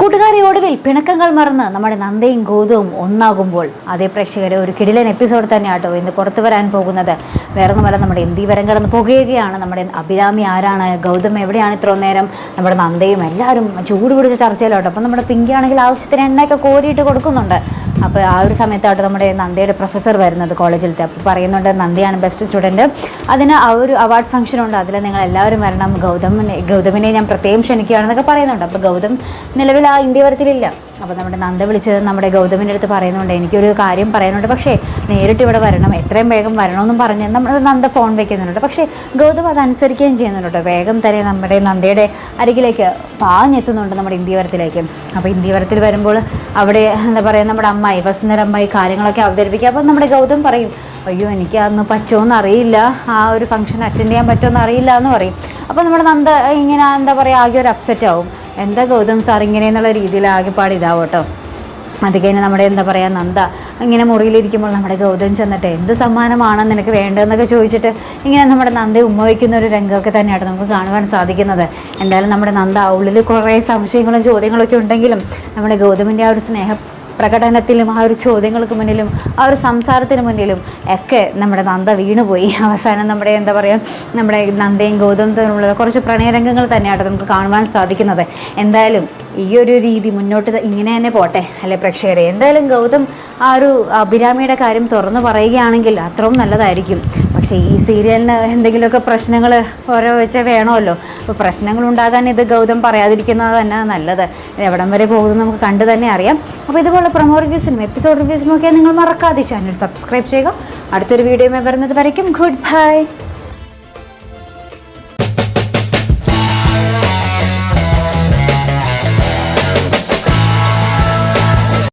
കൂട്ടുകാരി ഒടുവിൽ പിണക്കങ്ങൾ മറന്ന് നമ്മുടെ നന്ദയും ഗോതവും ഒന്നാകുമ്പോൾ അതേ പ്രേക്ഷകരെ ഒരു കിടിലൻ എപ്പിസോഡ് തന്നെ ആട്ടോ ഇന്ന് പുറത്തു വരാൻ പോകുന്നത്. വേറെ ഒന്നുമല്ല നമ്മുടെ എന്തി വരം കടന്ന് പുകയുകയാണ്. നമ്മുടെ അഭിരാമി ആരാണ്? ഗൗതം എവിടെയാണ് ഇത്ര നേരം? നമ്മുടെ നന്ദയും എല്ലാവരും ചൂട് പിടിച്ച ചർച്ചയിലോട്ടോ. അപ്പം നമ്മുടെ പിങ്കി ആണെങ്കിൽ ആവശ്യത്തിന് എണ്ണയൊക്കെ കോരിയിട്ട് കൊടുക്കുന്നുണ്ട്. അപ്പോൾ ആ ഒരു സമയത്തായിട്ട് നമ്മുടെ നന്ദയുടെ പ്രൊഫസർ വരുന്നത് കോളേജിലത്തെ. അപ്പോൾ പറയുന്നുണ്ട് നന്ദയാണ് ബെസ്റ്റ് സ്റ്റുഡന്റ് അതിന് ആ ഒരു അവാർഡ് ഫംഗ്ഷൻ ഉണ്ട്. അതിൽ നിങ്ങൾ എല്ലാവരും വരണം. ഗൗതമിനെ ഗൗതമിനെ ഞാൻ പ്രത്യേകം ക്ഷണിക്കുകയാണെന്നൊക്കെ പറയുന്നുണ്ട്. അപ്പോൾ ഗൗതം നിലവിൽ ആ ഇന്ത്യ വരത്തിലില്ല. അപ്പോൾ നമ്മുടെ നന്ദ വിളിച്ചത് നമ്മുടെ ഗൗതമിന്റെ അടുത്ത് പറയുന്നുണ്ട്. എനിക്കൊരു കാര്യം പറയാനുണ്ട്. പക്ഷേ നേരിട്ട് ഇവിടെ വരണം. എത്രയും വേഗം വരണമെന്നും പറഞ്ഞ് നമ്മൾ നന്ദ ഫോൺ വയ്ക്കുന്നുണ്ട് പക്ഷേ ഗൗതം അതനുസരിക്കുകയും ചെയ്യുന്നുണ്ട് വേഗം തന്നെ നമ്മുടെ നന്ദയുടെ അരികിലേക്ക് പാഞ്ഞെത്തുന്നുണ്ട് നമ്മുടെ ഇന്ത്യവരത്തിലേക്ക്. അപ്പോൾ ഇന്ത്യവരത്തിൽ വരുമ്പോൾ അവിടെ എന്താ പറയുക നമ്മുടെ അമ്മായി വസുന്ധര അമ്മായി കാര്യങ്ങളൊക്കെ അവതരിപ്പിക്കുക അപ്പോൾ നമ്മുടെ ഗൗതം പറയും അയ്യോ എനിക്ക് അന്ന് പറ്റുമെന്ന് അറിയില്ല. ആ ഒരു ഫംഗ്ഷൻ അറ്റൻഡ് ചെയ്യാൻ പറ്റുമെന്ന് അറിയില്ല എന്ന് പറയും. അപ്പോൾ നമ്മുടെ നന്ദ ഇങ്ങനെ എന്താ പറയുക ആകെ ഒരു അപ്സെറ്റ് ആവും. എന്താ ഗൗതം സാർ ഇങ്ങനെ എന്നുള്ള രീതിയിൽ ആകെപ്പാട് ഇതാവും കേട്ടോ. അത് കഴിഞ്ഞ് നമ്മുടെ എന്താ പറയുക നന്ദ ഇങ്ങനെ മുറിയിലിരിക്കുമ്പോൾ നമ്മുടെ ഗൗതം ചെന്നിട്ട് എന്ത് സമ്മാനമാണ് നിനക്ക് വേണ്ടതെന്നൊക്കെ ചോദിച്ചിട്ട് ഇങ്ങനെ നമ്മുടെ നന്ദയെ ഉമ്മ വയ്ക്കുന്ന ഒരു രംഗമൊക്കെ തന്നെയാണ് നമുക്ക് കാണുവാൻ സാധിക്കുന്നത്. എന്തായാലും നമ്മുടെ നന്ദ ഉള്ളിൽ കുറേ സംശയങ്ങളും ചോദ്യങ്ങളൊക്കെ ഉണ്ടെങ്കിലും നമ്മുടെ ഗൗതമിന്റെ ആ ഒരു സ്നേഹ പ്രകടനത്തിലും ആ ഒരു ചോദ്യങ്ങൾക്ക് മുന്നിലും ആ ഒരു സംസാരത്തിന് മുന്നിലും ഒക്കെ നമ്മുടെ നന്ദ വീണുപോയി. അവസാനം നമ്മുടെ എന്താ പറയുക നമ്മുടെ നന്ദയും ഗൗതവും തമ്മിലുള്ള കുറച്ച് പ്രണയരംഗങ്ങൾ തന്നെയാണ് നമുക്ക് കാണുവാൻ സാധിക്കുന്നത്. എന്തായാലും ഈ ഒരു രീതി മുന്നോട്ട് ഇങ്ങനെ തന്നെ പോട്ടെ അല്ലെ പ്രേക്ഷകരെ? എന്തായാലും ഗൗതം ആ ഒരു അഭിരാമിയുടെ കാര്യം തുറന്നു പറയുകയാണെങ്കിൽ അത്രയും നല്ലതായിരിക്കും. പക്ഷേ ഈ സീരിയലിന് എന്തെങ്കിലുമൊക്കെ പ്രശ്നങ്ങൾ ഓരോ വെച്ച് വേണമല്ലോ. അപ്പോൾ പ്രശ്നങ്ങൾ ഉണ്ടാകാൻ ഇത് ഗൗതം പറയാതിരിക്കുന്നത് തന്നെ നല്ലത്. എവിടം വരെ പോകുന്നത് നമുക്ക് കണ്ടു തന്നെ അറിയാം. അപ്പോൾ ഇതുപോലെ പ്രൊമോ റിവ്യൂസിനും എപ്പിസോഡ് റിവ്യൂസിനും ഒക്കെ നിങ്ങൾ മറക്കാതെ ചാനൽ സബ്സ്ക്രൈബ് ചെയ്യുക. അടുത്തൊരു വീഡിയോ വരുന്നത് വരയ്ക്കും. Good bye